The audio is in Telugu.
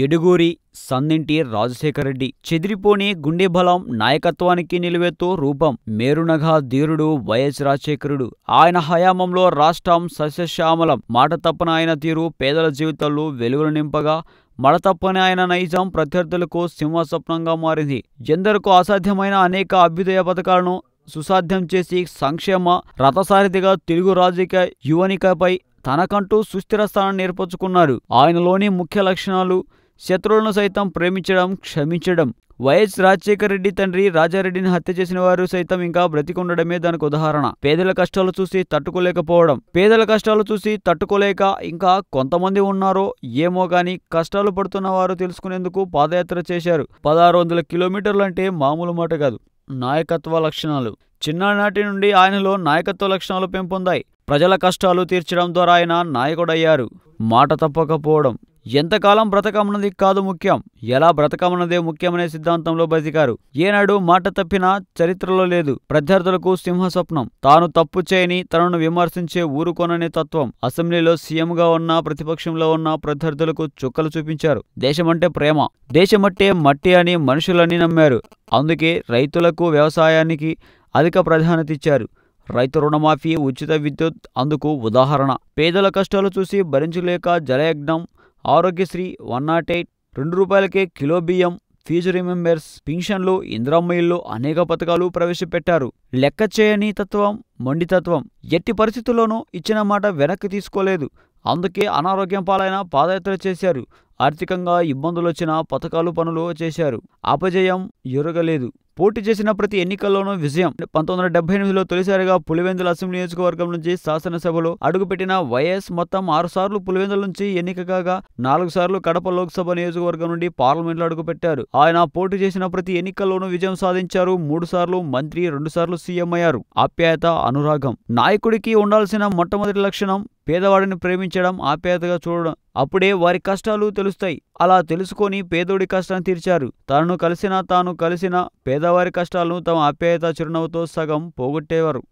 ఎడుగూరి సన్నింటి రాజశేఖరరెడ్డి. చెదిరిపోని గుండె బలం నాయకత్వానికి నిలువెత్తు రూపం మేరునగా ధీరుడు వైఎస్ రాజశేఖరుడు. ఆయన హయాంలో రాష్ట్రం సస్యశ్యామలం. మాట తప్పన ఆయన తీరు పేదల జీవితాల్లో వెలుగులు నింపగా మడతప్పని ఆయన నైజం ప్రత్యర్థులకు సింహస్వప్నంగా మారింది. ఎందరకు అసాధ్యమైన అనేక అభ్యుదయ పథకాలను సుసాధ్యం చేసి సంక్షేమ రథసారిధిగా తెలుగు రాజకీయ యువనికపై తనకంటూ సుస్థిర స్థానాన్ని ఏర్పరచుకున్నారు ఆయనలోని ముఖ్య లక్షణాలు శత్రువులను సైతం ప్రేమించడం క్షమించడం. వైఎస్ రాజశేఖర రెడ్డి తండ్రి రాజారెడ్డిని హత్య చేసిన వారు సైతం ఇంకా బ్రతికుండడమే దానికి ఉదాహరణ. పేదల కష్టాలు చూసి తట్టుకోలేకపోవడం. పేదల కష్టాలు చూసి తట్టుకోలేక ఇంకా కొంతమంది ఉన్నారో ఏమో గాని కష్టాలు పడుతున్న వారు తెలుసుకునేందుకు పాదయాత్ర చేశారు. పదహారు వందల కిలోమీటర్లు అంటే మామూలు మాట కాదు. నాయకత్వ లక్షణాలు. చిన్ననాటి నుండి ఆయనలో నాయకత్వ లక్షణాలు పెంపొందాయి. ప్రజల కష్టాలు తీర్చడం ద్వారా ఆయన నాయకుడయ్యారు. మాట తప్పకపోవడం. ఎంతకాలం బ్రతకమన్నది కాదు ముఖ్యం. ఎలా బ్రతకమన్నదే ముఖ్యమనే సిద్ధాంతంలో బతికారు. ఏనాడు మాట తప్పినా చరిత్రలో లేదు. ప్రత్యర్థులకు సింహ స్వప్నం తాను తప్పు చేయని తనను విమర్శించే ఊరుకోననే తత్వం. అసెంబ్లీలో సీఎంగా ఉన్న ప్రతిపక్షంలో ఉన్న ప్రత్యర్థులకు చుక్కలు చూపించారు. దేశమంటే ప్రేమ. దేశమంటే మట్టి అని మనుషులని నమ్మారు. అందుకే రైతులకు వ్యవసాయానికి అధిక ప్రాధాన్యత ఇచ్చారు. రైతు రుణమాఫీ ఉచిత విద్యుత్ అందుకు ఉదాహరణ. పేదల కష్టాలు చూసి భరించలేక Jalayagnam Aarogyasri one not eight రెండు రూపాయలకే కిలో బియ్యం ఫీజు రిమెంబర్స్ పింఛన్లు ఇందిరమ్మ ఇల్లు అనేక పథకాలు ప్రవేశపెట్టారు. లెక్క చేయని తత్వం మొండితత్వం ఎట్టి పరిస్థితుల్లోనూ ఇచ్చిన మాట వెనక్కి తీసుకోలేదు. అందుకే అనారోగ్యం పాలైన పాదయాత్ర చేశారు. ఆర్థికంగా ఇబ్బందులొచ్చినా పథకాలు పనులు చేశారు. అపజయం ఎరగలేదు. పోటీ చేసిన ప్రతి ఎన్నికల్లోనూ విజయం. పంతొమ్మిది వందల డెబ్బై ఎనిమిదిలో తొలిసారిగా పులివెందుల అసెంబ్లీ నియోజకవర్గం నుంచి శాసనసభలో అడుగుపెట్టిన వైఎస్ మొత్తం ఆరు సార్లు పులివెందుల నుంచి ఎన్నిక కాగా నాలుగు సార్లు కడప లోక్సభ నియోజకవర్గం నుండి పార్లమెంట్లో అడుగుపెట్టారు. ఆయన పోటీ చేసిన ప్రతి ఎన్నికల్లోనూ విజయం సాధించారు. మూడు సార్లు మంత్రి రెండు సార్లు సీఎం అయ్యారు. ఆప్యాయత అనురాగం. నాయకుడికి ఉండాల్సిన మొట్టమొదటి లక్షణం పేదవాడిని ప్రేమించడం ఆప్యాయతగా చూడడం అప్పుడే వారి కష్టాలు తెలుస్తాయి. అలా తెలుసుకొని పేదోడి కష్టాన్ని తీర్చారు. తనను కలిసిన తాను కలిసిన పేదవారి కష్టాలను తమ ఆప్యాయత చిరునవ్వుతో సగం పోగొట్టేవారు.